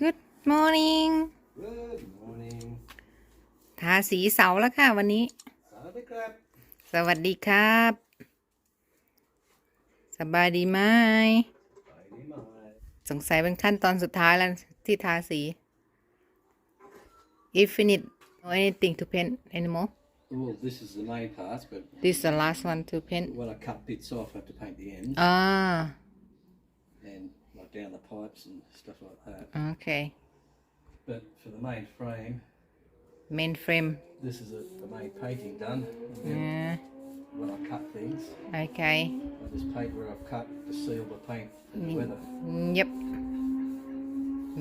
Good morning Good morning. ทาสีเสาแล้วค่ะวันนี้ Saturday crab. สวัสดีครับ สบายดีไหม Friday night. สงสัยเป็นขั้นตอนสุดท้ายแล้วที่ทาสี If you need no anything to paint anymore Well, this is the main part, but this is the last one to paint when I cut bits off, I have to paint the ends อ่า and like down the pipes and stuff like that. โอเค But for the main frame, main frame this is a, the main painting done. And อ่า then when I cut things, โอเค I just paint where I've cut to seal the paint for the weather. เย็บ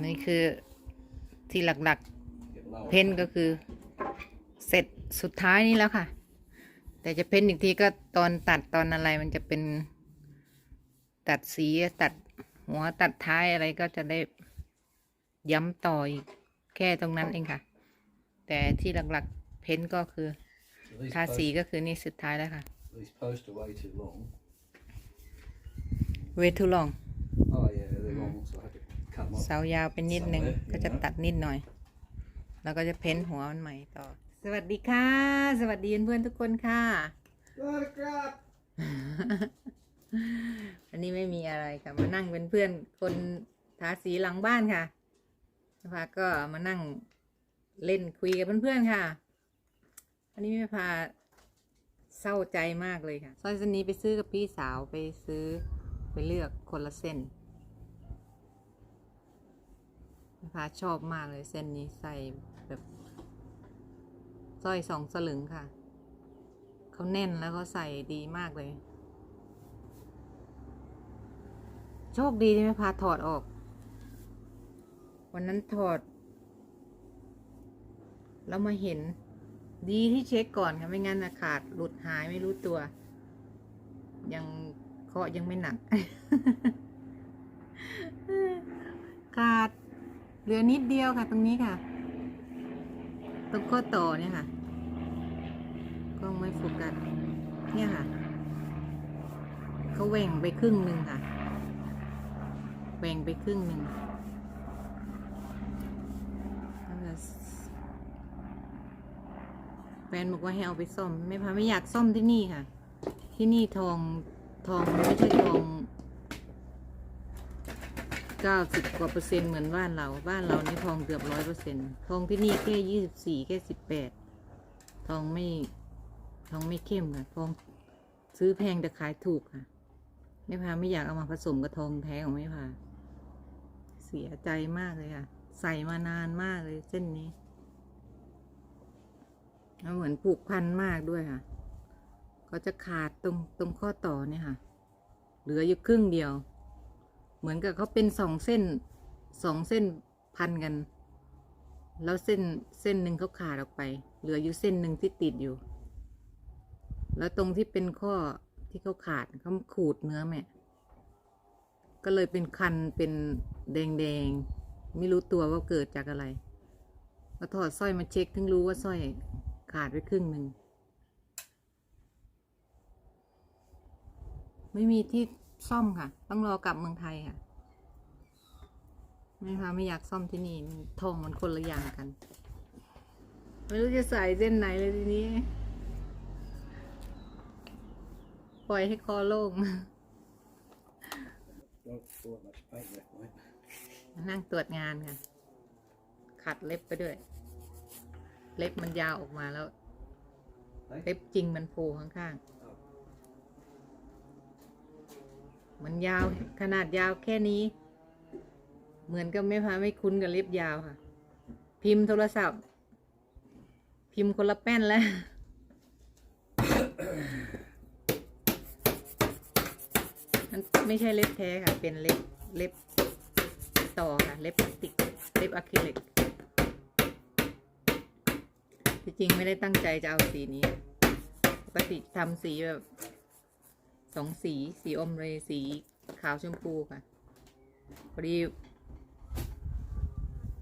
นี่คือที่หลัก Get lower ๆเพ้นก็คือเสร็จสุดท้ายนี้แล้วค่ะ แต่จะเพ้นอีกทีก็ตอนตัดตอนอะไรมันจะเป็นตัดสีตัด หัวตัดท้ายอะไรก็จะได้ย้ำต่ออีกแค่ตรงนั้นเองค่ะ แต่ที่หลักๆเพ้นก็คือ So these, ทา posts, สีก็คือนี่สุดท้ายแล้วค่ะ these posts are way too long. way too long Oh yeah, they're long, so I have to cut them off. เสายาวไปนิดนึง ก็จะตัดนิดหน่อย แล้วก็จะเพ้นหัวมันใหม่ต่อ สวัสดีค่ะ สวัสดีเพื่อนๆทุกคนค่ะ Saturday crab. อันนี้ไม่มีอะไรค่ะ มานั่งเป็นเพื่อนคนทาสีหลังบ้านค่ะนะคะก็มานั่งเล่นคุยกับเพื่อนๆค่ะ อันนี้ไม่พาเศร้าใจมากเลยค่ะสร้อยเส้นนี้ไปซื้อกับพี่สาวไปซื้อไปเลือกคนละเส้นไม่พาชอบมากเลยเส้นนี้ใส่แบบสร้อยสองสลึงค่ะ เขาแน่นแล้วเขาใส่ดีมากเลย โชคดีที่ไม่พาถอดออก วันนั้นถอด แล้วมาเห็น ดีที่เช็คก่อนค่ะไม่งั้นนะขาดหลุดหายไม่รู้ตัว ยังเคาะยังไม่หนัก ขาดเหลือนิดเดียวค่ะ ตรงนี้ค่ะ ตรงข้อต่อเนี่ยค่ะกล้องไม่โฟกัสเนี่ยค่ะเขาแหว่งไปครึ่งหนึ่งค่ะ แบ่งไปครึ่งหนึ่งแฟนบอกว่าให้เอาไปซ่อมไม่พาไม่อยากซ่อมที่นี่ค่ะ ที่นี่ทองทองไม่ใช่ทองเก้าสิบกว่าเปอร์เซ็นต์เหมือนบ้านเราบ้านเรานี่ทองเกือบร้อยเปอร์เซ็นต์ทองที่นี่แค่ยี่สิบสี่แค่สิบแปดทองไม่ทองไม่เข้มค่ะทองซื้อแพงแต่ขายถูกค่ะไม่พาไม่อยากเอามาผสมกับทองแท้ของไม่พา เสียใจมากเลยค่ะ ใส่มานานมากเลยเส้นนี้แล้วเหมือนผูกพันมากด้วยค่ะ ก็จะขาดตรงตรงข้อต่อเนี่ยค่ะ เหลืออยู่ครึ่งเดียว เหมือนกับเขาเป็นสองเส้นสองเส้นพันกัน แล้วเส้นเส้นหนึ่งเขาขาดออกไป เหลืออยู่เส้นหนึ่งที่ติดอยู่ แล้วตรงที่เป็นข้อที่เขาขาดเขาขูดเนื้อแม่ ก็เลยเป็นคันเป็นแดงๆไม่รู้ตัวว่าเกิดจากอะไรก็ถอดสร้อยมาเช็คถึงรู้ว่าสร้อยขาดไปครึ่งหนึ่งไม่มีที่ซ่อมค่ะ ต้องรอกลับเมืองไทยค่ะไม่ค่ะไม่อยากซ่อมที่นี่ทองมันคนละอย่างกัน ไม่รู้จะใส่เส้นไหนเลยทีนี้ ปล่อยให้คอโล่ง Don't pull that much paint that way. นั่งตรวจงานค่ะ ขัดเล็บไปด้วย เล็บมันยาวออกมาแล้ว เล็บจริงมันโผล่ข้างๆ มันยาวขนาดยาวแค่นี้ เหมือนกับไม่พาไม่คุ้นกับเล็บยาวค่ะ พิมพ์โทรศัพท์ พิมพ์คนละแป้นแล้ว มัน ไม่ใช่เล็บแท้ค่ะ เป็นเล็บเล็บต่อค่ะ เล็บพลาสติก เล็บอะคริลิกที่จริงไม่ได้ตั้งใจจะเอาสีนี้ ปกติทำสีแบบสองสี สีอมเรย์สีขาวชมพูค่ะ พอดี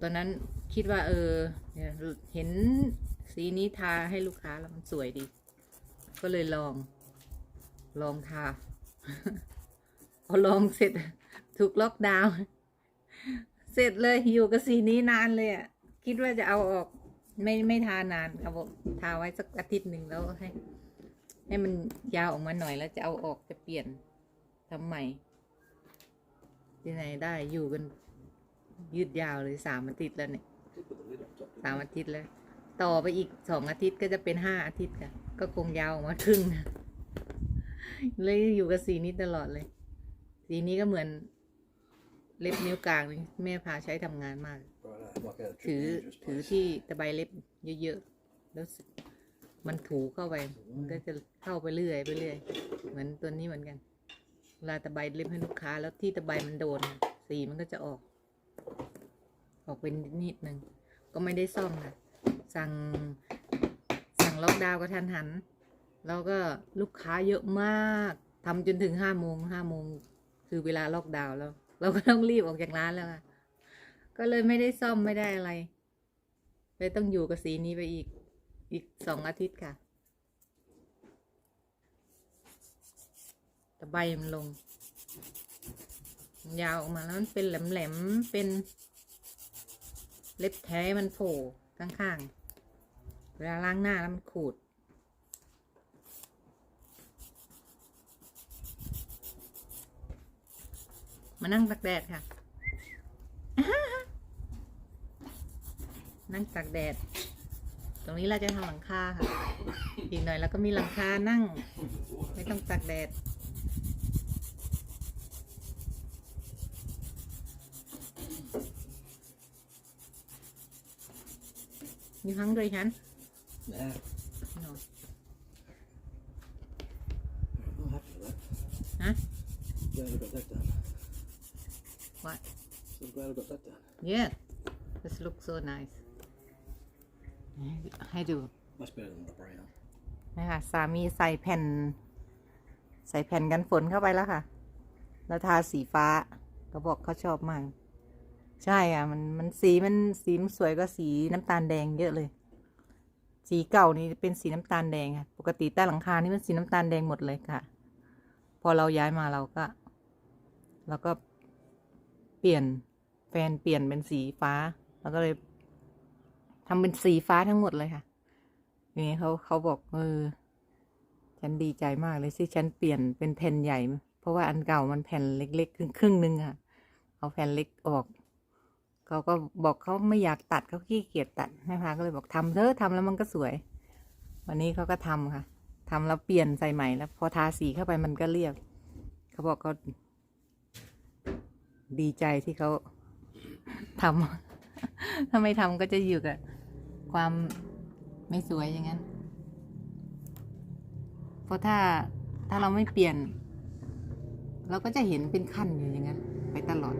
ตอนนั้นคิดว่า เออเนี่ยเห็นสีนี้ทาให้ลูกค้าแล้วมันสวยดี ก็เลยลอง ลองทา พอลองเสร็จถูกล็อกดาวน์เสร็จเลยอยู่กับสีนี้นานเลยอะ คิดว่าจะเอาออกไม่ไม่ทานานครับผมทาไว้สักอาทิตย์หนึ่งแล้วให้ให้มันยาวออกมาหน่อยแล้วจะเอาออกจะเปลี่ยนทำใหม่ที่ไหนได้อยู่กัน ยืดยาวเลยสามอาทิตย์แล้วเนี่ยสามอาทิตย์แล้ว ต่อไปอีกสองอาทิตย์ก็จะเป็นห้าอาทิตย์ค่ะ ก็คงยาวออกมาครึ่งเลยอยู่กับสีนี้ตลอดเลย สีนี้ก็เหมือนเล็บนิ้วกลางนี่แม่พาใช้ทำงานมาก Right, like a ถือถือ place. ที่ตะไบเล็บเยอะๆ แล้วสึกมันถูเข้าไป มันก็จะเข้าไปเรื่อยไปเรื่อย เหมือนตัวนี้เหมือนกัน เวลาตะไบเล็บให้ลูกค้า แล้วที่ตะไบมันโดน สีมันก็จะออก ออกเป็นนิดนึง ก็ไม่ได้ซ่อมค่ะ สั่ง สั่งล็อกดาวน์ก็ทันหัน แล้วก็ลูกค้าเยอะมาก ทำจนถึงห้าโมงห้าโมง คือเวลาล็อกดาวน์แล้ว เราก็ต้องรีบออกจากร้านแล้วค่ะ ก็เลยไม่ได้ซ่อมไม่ได้อะไรเลยต้องอยู่กับสีนี้ไปอีกอีกสองอาทิตย์ค่ะแตะใบมันลง ยาวออกมาแล้วมันเป็นแหลมๆเป็นเล็บแท้มันโผล่ข้างๆ เวลาล้างหน้าแล้วมันขูด มานั่งตากแดดค่ะ นั่งตากแดด ตรงนี้เราจะทำหลังคาค่ะ อีกหน่อยเราก็มีหลังคานั่ง ไม่ต้องตากแดด You hungry, Han? Nah, I'm happy for that. Huh? Glad I got that done. What? So glad I got that done. Yeah. This looks so nice. ให้ดู Much better than the brown. นะคะสามีใส่แผ่น ใส่แผ่นกันฝนเข้าไปแล้วค่ะ แล้วทาสีฟ้าเขาบอกเขาชอบมาก ใช่อะ มันมันสีมันสีมันสวยกว่าสีน้ำตาลแดงเยอะเลย สีเก่านี่เป็นสีน้ำตาลแดงค่ะปกติใต้หลังคานี่เป็นสีน้ำตาลแดงหมดเลยค่ะ พอเราย้ายมาเราก็ เราก็เปลี่ยนแฟ นเปลี่ยนเป็นสีฟ้า แล้วก็เลยทำเป็นสีฟ้าทั้งหมดเลยค่ะทีนี้เขาเขาบอกเออฉันดีใจมากเลยที่ฉันเปลี่ยนเป็นแผ่นใหญ่ เพราะว่าอันเก่ามันแผ่นเล็กๆครึ่งครึ่งนึงอะเอาแผ่นเล็กออกเขาก็บอกเขาไม่อยากตัดเขาขี้เกียจตัดแม่พาก็เลยบอกทำเถอะทำแล้วมันก็สวย วันนี้เขาก็ทำค่ะทำแล้วเปลี่ยนใส่ใหม่แล้ว พอทาสีเข้าไปมันก็เรียบเขาบอกเขาดีใจที่เขา ทำถ้าไม่ทำก็จะอยู่กับความไม่สวยอย่างนั้น เพราะถ้าถ้าเราไม่เปลี่ยน เราก็จะเห็นเป็นขั้นอยู่อย่างนั้น ไปตลอด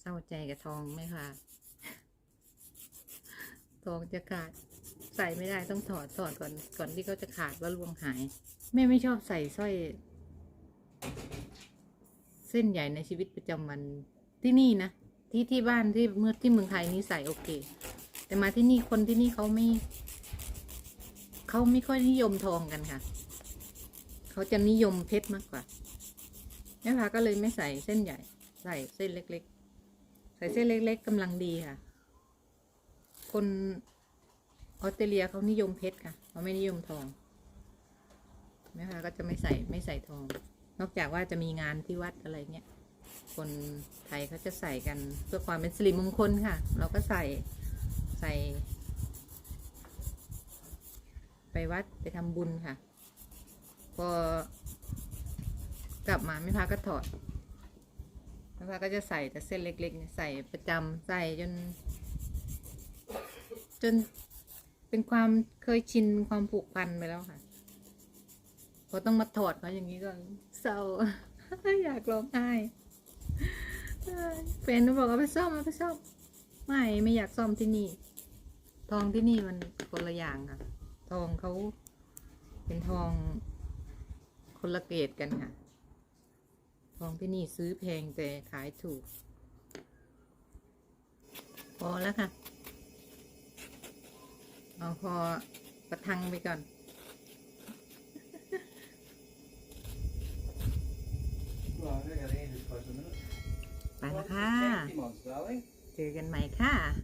เศร้าใจกับทองไหมคะ ทองจะขาด ใส่ไม่ได้ต้องถอดถอดก่อนก่อนที่เขาจะขาดว่าลวงหาย แม่ไม่ชอบใส่สร้อย เส้นใหญ่ในชีวิตประจำวันที่นี่นะที่ที่บ้านที่เมื่อที่เมืองไทยนี่ใส่โอเค แต่มาที่นี่คนที่นี่เขาไม่เขาไม่ค่อยนิยมทองกันค่ะเขาจะนิยมเพชรมากกว่าแม่พาก็เลยไม่ใส่เส้นใหญ่ ใส่เส้นเล็ก ๆ ใส่เส้นเล็ก ๆกำลังดีค่ะ คนออสเตรเลียเขานิยมเพชรค่ะเขาไม่นิยมทองแม่พาก็จะไม่ใส่ไม่ใส่ทอง นอกจากว่าจะมีงานที่วัดอะไรเงี้ยคนไทยเขาจะใส่กันเพื่อความเป็นสิริมงคลค่ะ เราก็ใส่ใส่ ไปวัดไปทำบุญค่ะ พอกลับมาไม่พาก็ถอดไม่พาก็จะใส่แต่เส้นเล็กๆใส่ประจำใส่จน จนเป็นความเคยชินความผูกพันไปแล้วค่ะ พอต้องมาถอดเขาอย่างนี้ก็เศร้า อยากร้องไห้เอ้ยแฟนหนูบอกเอาไปซ่อมเอาไปซ่อม ไม่ไม่อยากซ่อมที่นี่ ทองที่นี่มันคนละอย่างค่ะ ทองเขาเป็นทองคนละเกรดกันค่ะ ทองที่นี่ซื้อแพงแต่ขายถูก พอแล้วค่ะ เอาพอประทังไปก่อน Right, I got Andrew's close a minute. ไปแล้วค่ะ Empty ones, darling. เจอกันใหม่ค่ะ